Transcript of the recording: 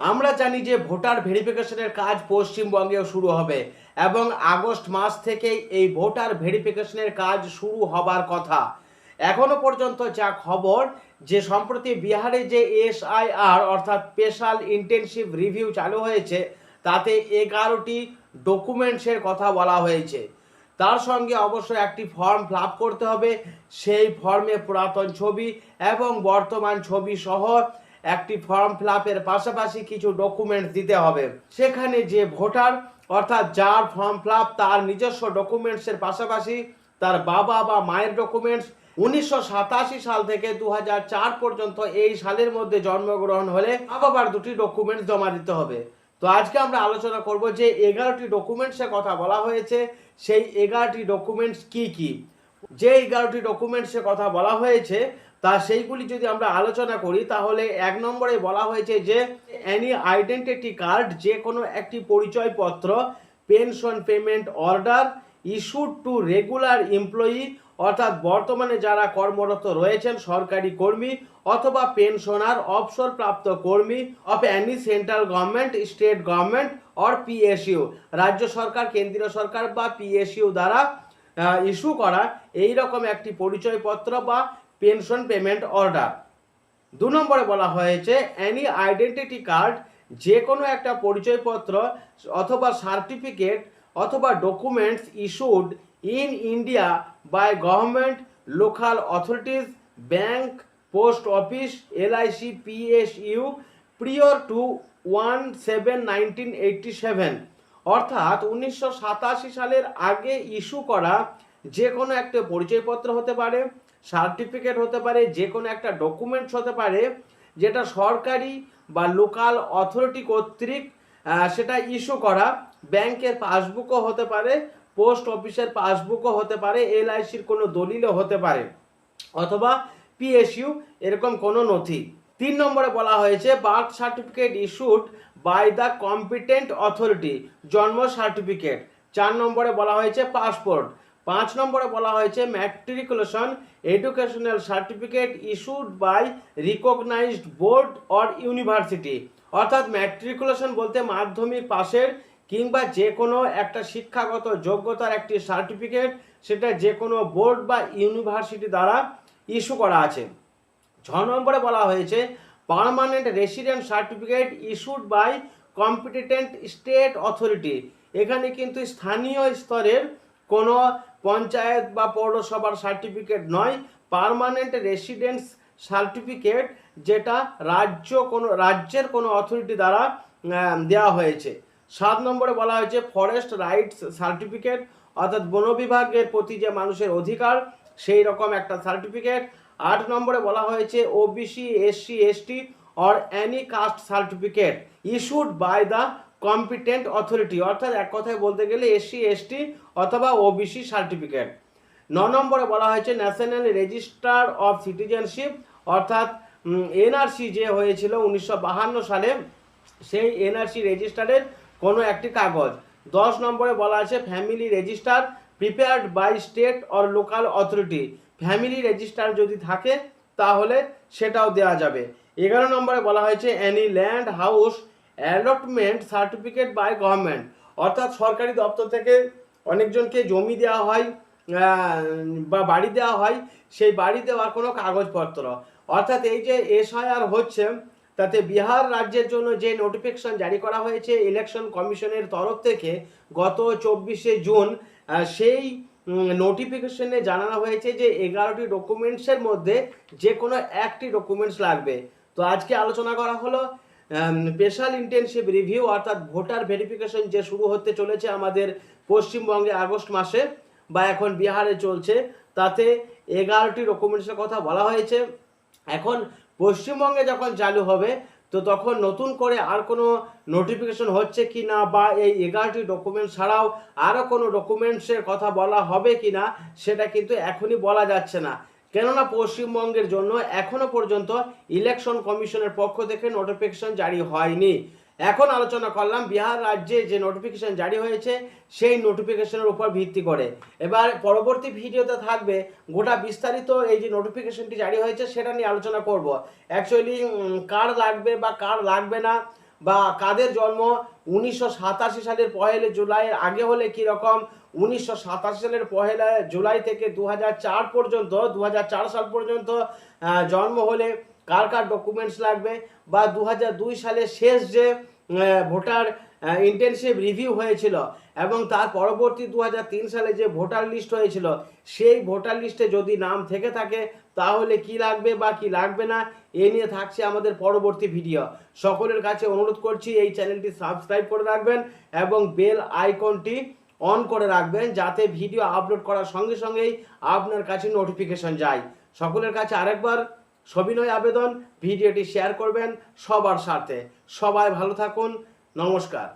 আমরা জানি যে ভোটার ভেরিফিকেশনের কাজ পশ্চিমবঙ্গেও শুরু হবে এবং আগস্ট মাস থেকেই এই ভোটার ভেরিফিকেশনের কাজ শুরু হবার কথা। এখনও পর্যন্ত যা খবর, যে সম্প্রতি বিহারে যে এসআইআর অর্থাৎ স্পেশাল ইন্টেনসিভ রিভিউ চালু হয়েছে, তাতে এগারোটি ডকুমেন্টসের কথা বলা হয়েছে। তার সঙ্গে অবশ্য একটি ফর্ম ফিল করতে হবে, সেই ফর্মে পুরাতন ছবি এবং বর্তমান ছবি সহ একটি ফর্ম ফিল আপের পাশাপাশি কিছু ডকুমেন্টস দিতে হবে। সেখানে যে ভোটার অর্থাৎ যার ফর্ম ফিল তার নিজস্ব ডকুমেন্টসের পাশাপাশি তার বাবা বা মায়ের ডকুমেন্টস উনিশশো সাতাশি সাল থেকে দু পর্যন্ত এই সালের মধ্যে জন্মগ্রহণ হলে মা বাবার দুটি ডকুমেন্টস জমা দিতে হবে। তো আজকে আমরা আলোচনা করব যে এগারোটি ডকুমেন্টসের কথা বলা হয়েছে। সেই এগারোটি ডকুমেন্টস কি কি? যে এগারোটি ডকুমেন্টসের কথা বলা হয়েছে, তা সেইগুলি যদি আমরা আলোচনা করি, তাহলে এক নম্বরে বলা হয়েছে যে অ্যানি আইডেন্টিটি কার্ড যে কোনো একটি পরিচয়পত্র pension payment order issued to regular employee অর্থাৎ বর্তমানে যারা কর্মরত রয়েছেন, সরকারি কর্মী অথবা পেনশনার অবসরপ্রাপ্ত কর্মী of any central government state government or PSU রাজ্য সরকার, কেন্দ্রীয় সরকার বা পিএসইউ দ্বারা ইস্যু করা এই রকম একটি পরিচয়পত্র বা পেনশন পেমেন্ট অর্ডার দু নম্বরে বলা হয়েছে অ্যানি আইডেন্টিটি কার্ড যে কোনো একটা পরিচয়পত্র অথবা সার্টিফিকেট অথবা documents issued in India by government local authorities bank post office LIC PSU prior to one seven nineteen eighty seven অর্থাৎ উনিশশো সাতাশি সালের আগে ইস্যু করা যে কোনো একটা পরিচয়পত্র হতে পারে, সার্টিফিকেট হতে পারে যে কোনো একটা ডকুমেন্টস হতে পারে, যেটা সরকারি বা লোকাল অথরিটি কর্তৃক সেটা ইস্যু করা। ব্যাংকের পাসবুকও হতে পারে, পোস্ট অফিসের পাসবুকও হতে পারে, এলআইসির কোনো দলিলও হতে পারে, অথবা পিএসইউ, এরকম কোনো নথি। তিন নম্বরে বলা হয়েছে, birth certificate issued by the competent authority, জন্ম সার্টিফিকেট। চার নম্বরে বলা হয়েছে, পাসপোর্ট। পাঁচ নম্বরে বলা হয়েছে, matriculation, educational certificate issued by recognised board or university. অর্থাৎ ম্যাট্রিকুলেশন বলতে মাধ্যমিক পাশের কিংবা যে কোনো একটা শিক্ষাগত যোগ্যতার একটি সার্টিফিকেট, সেটা যে কোনো বোর্ড বা ইউনিভার্সিটি দ্বারা ইস্যু করা আছে। ছ নম্বরে বলা হয়েছে permanent resident certificate issued by competent state authority এখানে কিন্তু স্থানীয় স্তরের কোনো পঞ্চায়েত বা পৌরসভার সার্টিফিকেট নয় পার্মানেন্ট রেসিডেন্স সার্টিফিকেট যেটা রাজ্য কোনো, রাজ্যের কোনো অথরিটি দ্বারা দেওয়া হয়েছে। সাত নম্বরে বলা হয়েছে ফরেস্ট রাইটস সার্টিফিকেট অর্থাৎ বন বিভাগের প্রতি যে মানুষের অধিকার, সেই রকম একটা সার্টিফিকেট আট নম্বরে বলা হয়েছে OBC SC ST or any caste certificate issued by the competent authority অর্থাৎ এক কথায় বলতে গেলে এসসি এসটি অথবা ওবিসি সার্টিফিকেট ন নম্বরে বলা হয়েছে ন্যাশনাল রেজিস্টার অফ সিটিজেনশিপ অর্থাৎ এনআরসি যে হয়েছিল উনিশশো সালে, সেই এনআরসি রেজিস্টারের কোনো একটি কাগজ। দশ নম্বরে বলা আছে family register prepared by state or local authority family register যদি থাকে, তাহলে সেটাও দেওয়া যাবে। এগারো নম্বরে বলা হয়েছে any land house allotment certificate by government অর্থাৎ সরকারি দপ্তর থেকে অনেকজনকে জমি দেওয়া হয় বা বাড়ি দেওয়া হয়, সেই বাড়ি দেওয়ার কোনো কাগজপত্র। অর্থাৎ এই যে এসআইআর হচ্ছে তাতে বিহার রাজ্যের জন্য যে নোটিফিকেশন জারি করা হয়েছে ইলেকশন কমিশনের তরফ থেকে গত চব্বিশে জুন সেই নোটিফিকেশনে জানানো হয়েছে যে এগারোটি ডকুমেন্টসের মধ্যে যে কোনো একটি ডকুমেন্টস লাগবে। তো আজকে আলোচনা করা হলো স্পেশাল ইন্টেনসিভ রিভিউ অর্থাৎ ভোটার ভেরিফিকেশন যে শুরু হতে চলেছে আমাদের পশ্চিমবঙ্গে আগস্ট মাসে বা এখন বিহারে চলছে, তাতে এগারোটি ডকুমেন্টসের কথা বলা হয়েছে। এখন পশ্চিমবঙ্গে যখন চালু হবে, তো তখন নতুন করে আর কোনো নোটিফিকেশন হচ্ছে কি না বা এই এগারোটি ডকুমেন্ট ছাড়াও আরও কোনো ডকুমেন্টসের কথা বলা হবে কি না, সেটা কিন্তু এখনই বলা যাচ্ছে না। কেননা পশ্চিমবঙ্গের জন্য এখনও পর্যন্ত ইলেকশন কমিশনের পক্ষ থেকে নোটিফিকেশন জারি হয়নি। এখন আলোচনা করলাম, বিহার রাজ্যে যে নোটিফিকেশন জারি হয়েছে, সেই নোটিফিকেশনের উপর ভিত্তি করে। এবার পরবর্তী ভিডিওতে থাকবে, গোটা বিস্তারিত এই যে নোটিফিকেশনটি জারি হয়েছে, সেটা নিয়ে আলোচনা করব। অ্যাকচুয়ালি কার লাগবে বা কার লাগবে না, বা কাদের জন্ম উনিশশো সাতাশি সালের পহেলা জুলাইয়ের আগে হলে কি রকম উনিশশো সালের পহেলা জুলাই থেকে দু পর্যন্ত, দু সাল পর্যন্ত জন্ম হলে কার কার ডকুমেন্টস লাগবে বা দু সালে শেষ যে ভোটার ইন্টেনসিভ রিভিউ হয়েছিল এবং তার পরবর্তী দু সালে যে ভোটার লিস্ট হয়েছিল, সেই ভোটার লিস্টে যদি নাম থেকে থাকে, তাহলে কি লাগবে বা কি লাগবে না, এ নিয়ে থাকছে আমাদের পরবর্তী ভিডিও সকলের কাছে অনুরোধ করছি, এই চ্যানেলটি সাবস্ক্রাইব করে রাখবেন এবং বেল আইকনটি অন করে রাখবেন, যাতে ভিডিও আপলোড করার সঙ্গে সঙ্গেই আপনার কাছে নোটিফিকেশন যায়। সকলের কাছে আরেকবার সবিনয় আবেদন ভিডিওটি শেয়ার করবেন সবার সাথে সবাই ভালো থাকুন নমস্কার।